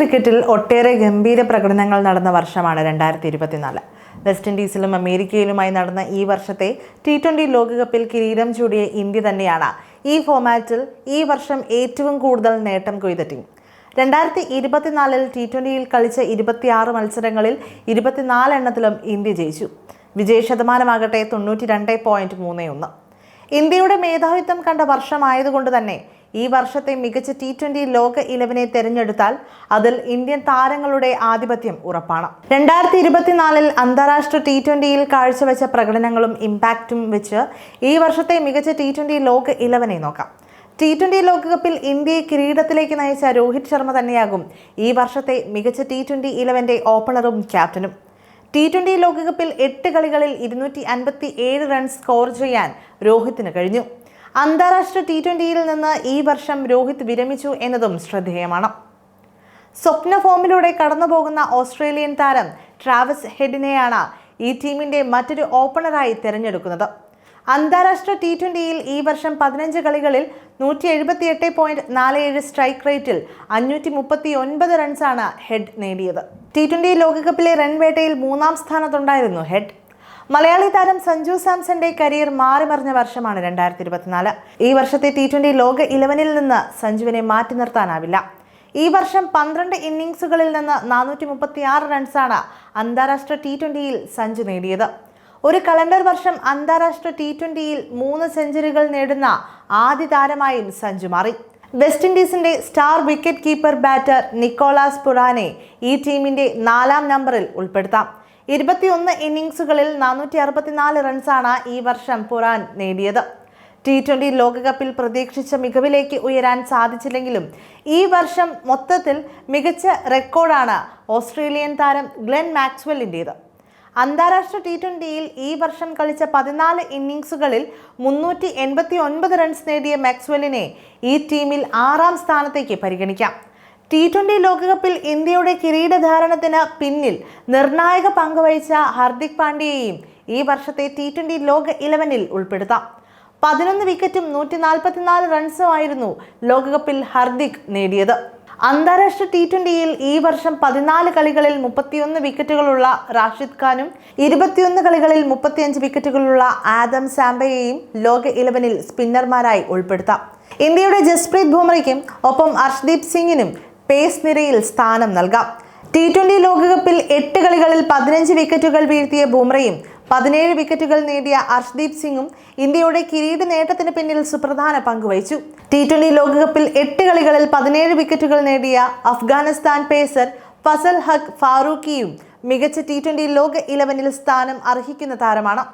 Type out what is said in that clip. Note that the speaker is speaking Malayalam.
ക്രിക്കറ്റിൽ ഒട്ടേറെ ഗംഭീര പ്രകടനങ്ങൾ നടന്ന വർഷമാണ് രണ്ടായിരത്തി ഇരുപത്തിനാല് വെസ്റ്റ് ഇൻഡീസിലും അമേരിക്കയിലുമായി നടന്ന ഈ വർഷത്തെ ടി ട്വന്റി ലോകകപ്പിൽ കിരീടം ചൂടിയ ഇന്ത്യ തന്നെയാണ് ഈ ഫോമാറ്റിൽ ഈ വർഷം ഏറ്റവും കൂടുതൽ നേട്ടം കൊയ്ത ടീം. രണ്ടായിരത്തി ഇരുപത്തിനാലിൽ ടി ട്വന്റിയിൽ കളിച്ച ഇരുപത്തിയാറ് മത്സരങ്ങളിൽ ഇരുപത്തിനാല് എണ്ണത്തിലും ഇന്ത്യ ജയിച്ചു. വിജയ ശതമാനമാകട്ടെ തൊണ്ണൂറ്റി രണ്ട് പോയിന്റ് മൂന്ന് ഒന്ന്. ഇന്ത്യയുടെ മേധാവിത്വം കണ്ട വർഷമായതുകൊണ്ട് തന്നെ ഈ വർഷത്തെ മികച്ച ടി ട്വന്റി ലോക ഇലവനെ തെരഞ്ഞെടുത്താൽ അതിൽ ഇന്ത്യൻ താരങ്ങളുടെ ആധിപത്യം ഉറപ്പാണ്. രണ്ടായിരത്തി ഇരുപത്തിനാലിൽ അന്താരാഷ്ട്ര ടി ട്വന്റിയിൽ കാഴ്ചവെച്ച പ്രകടനങ്ങളും ഇമ്പാക്റ്റും വെച്ച് ഈ വർഷത്തെ മികച്ച ടി ട്വന്റി ലോക ഇലവനെ നോക്കാം. ടി ട്വന്റി ലോകകപ്പിൽ ഇന്ത്യയെ കിരീടത്തിലേക്ക് നയിച്ച രോഹിത് ശർമ്മ തന്നെയാകും ഈ വർഷത്തെ മികച്ച ടി ട്വന്റി ഇലവന്റെ ഓപ്പണറും ക്യാപ്റ്റനും ടി ട്വന്റി ലോകകപ്പിൽ എട്ട് കളികളിൽ ഇരുന്നൂറ്റി അൻപത്തി ഏഴ് റൺസ് സ്കോർ ചെയ്യാൻ രോഹിത്തിന് കഴിഞ്ഞു. അന്താരാഷ്ട്ര ടി ട്വന്റിയിൽ നിന്ന് ഈ വർഷം രോഹിത് വിരമിച്ചു എന്നതും ശ്രദ്ധേയമാണ്. സ്വപ്ന ഫോമിലൂടെ കടന്നുപോകുന്ന ഓസ്ട്രേലിയൻ താരം ട്രാവസ് ഹെഡിനെയാണ് ഈ ടീമിന്റെ മറ്റൊരു ഓപ്പണറായി തിരഞ്ഞെടുക്കുന്നത്. അന്താരാഷ്ട്ര ടി ട്വന്റിയിൽ ഈ വർഷം പതിനഞ്ച് കളികളിൽ നൂറ്റി എഴുപത്തി എട്ട് പോയിന്റ് നാല് ഏഴ് സ്ട്രൈക്ക് റേറ്റിൽ അഞ്ഞൂറ്റി മുപ്പത്തി ഒൻപത് റൺസാണ് ഹെഡ് നേടിയത്. ടി ട്വന്റി ലോകകപ്പിലെ റൺവേട്ടയിൽ മൂന്നാം സ്ഥാനത്തുണ്ടായിരുന്നു ഹെഡ്. മലയാളി താരം സഞ്ജു സാംസന്റെ കരിയർ മാറിമറിഞ്ഞ വർഷമാണ് രണ്ടായിരത്തി ഇരുപത്തിനാല് ഈ വർഷത്തെ ടി ട്വന്റി ലോക ഇലവനിൽ നിന്ന് സഞ്ജുവിനെ മാറ്റി നിർത്താനാവില്ല. ഈ വർഷം പന്ത്രണ്ട് ഇന്നിംഗ്സുകളിൽ നിന്ന് നാനൂറ്റി മുപ്പത്തി ആറ് റൺസാണ് അന്താരാഷ്ട്ര ടി ട്വന്റിയിൽ സഞ്ജു നേടിയത്. ഒരു കലണ്ടർ വർഷം അന്താരാഷ്ട്ര ടി ട്വന്റിയിൽ മൂന്ന് സെഞ്ചുറികൾ നേടുന്ന ആദ്യ താരമായും സഞ്ജു മാറി. West ഇൻഡീസിന്റെ star wicket keeper batter Nicholas പുറാനെ ഈ ടീമിന്റെ നാലാം നമ്പറിൽ ഉൾപ്പെടുത്താം. ഇരുപത്തിയൊന്ന് ഇന്നിംഗ്സുകളിൽ നാനൂറ്റി അറുപത്തിനാല് റൺസാണ് ഈ വർഷം പുറാൻ നേടിയത്. ടി ട്വന്റി ലോകകപ്പിൽ പ്രതീക്ഷിച്ച മികവിലേക്ക് ഉയരാൻ സാധിച്ചില്ലെങ്കിലും ഈ വർഷം മൊത്തത്തിൽ മികച്ച റെക്കോർഡാണ് ഓസ്ട്രേലിയൻ താരം ഗ്ലെൻ മാക്സ്വെല്ലിന്റേത് അന്താരാഷ്ട്ര ടി ട്വന്റിയിൽ ഈ വർഷം കളിച്ച പതിനാല് ഇന്നിങ്സുകളിൽ മുന്നൂറ്റി എൺപത്തി ഒൻപത് റൺസ് നേടിയ മാക്സ്വെല്ലിനെ ഈ ടീമിൽ ആറാം സ്ഥാനത്തേക്ക് പരിഗണിക്കാം. ടി ട്വന്റി ലോകകപ്പിൽ ഇന്ത്യയുടെ കിരീടധാരണത്തിന് പിന്നിൽ നിർണായക പങ്കുവഹിച്ച ഹാർദിക് പാണ്ഡ്യയെയും ഈ വർഷത്തെ ടി ട്വന്റി ലോക ഇലവനിൽ ഉൾപ്പെടുത്താം. പതിനൊന്ന് വിക്കറ്റും നൂറ്റി നാൽപ്പത്തിനാല് റൺസുമായിരുന്നു ലോകകപ്പിൽ ഹർദിക് നേടിയത്. അന്താരാഷ്ട്ര ടി ട്വന്റിയിൽ ഈ വർഷം പതിനാല് കളികളിൽ മുപ്പത്തിയൊന്ന് വിക്കറ്റുകളുള്ള റാഷിദ് ഖാനും ഇരുപത്തിയൊന്ന് കളികളിൽ മുപ്പത്തിയഞ്ച് വിക്കറ്റുകളുള്ള ആദം സാംബയെയും ലോക ഇലവനിൽ സ്പിന്നർമാരായി ഉൾപ്പെടുത്താം. ഇന്ത്യയുടെ ജസ്പ്രീത് ബുംറയ്ക്കും ഒപ്പം അർഷ്ദീപ് സിംഗിനും പേസ് നിരയിൽ സ്ഥാനം നൽകാം. ടി ട്വന്റി ലോകകപ്പിൽ എട്ട് കളികളിൽ പതിനഞ്ച് വിക്കറ്റുകൾ വീഴ്ത്തിയ ബുംറയും പതിനേഴ് വിക്കറ്റുകൾ നേടിയ അർഷ്ദീപ് സിംഗും ഇന്ത്യയുടെ കിരീട നേട്ടത്തിന് പിന്നിൽ സുപ്രധാന പങ്കുവഹിച്ചു ടി ട്വന്റി ലോകകപ്പിൽ എട്ട് കളികളിൽ പതിനേഴ് വിക്കറ്റുകൾ നേടിയ അഫ്ഗാനിസ്ഥാൻ പേസർ ഫസൽ ഹഖ് ഫാറൂഖിയും മികച്ച ടി ട്വന്റി ലോക ഇലവനിൽ സ്ഥാനം അർഹിക്കുന്ന താരമാണ്.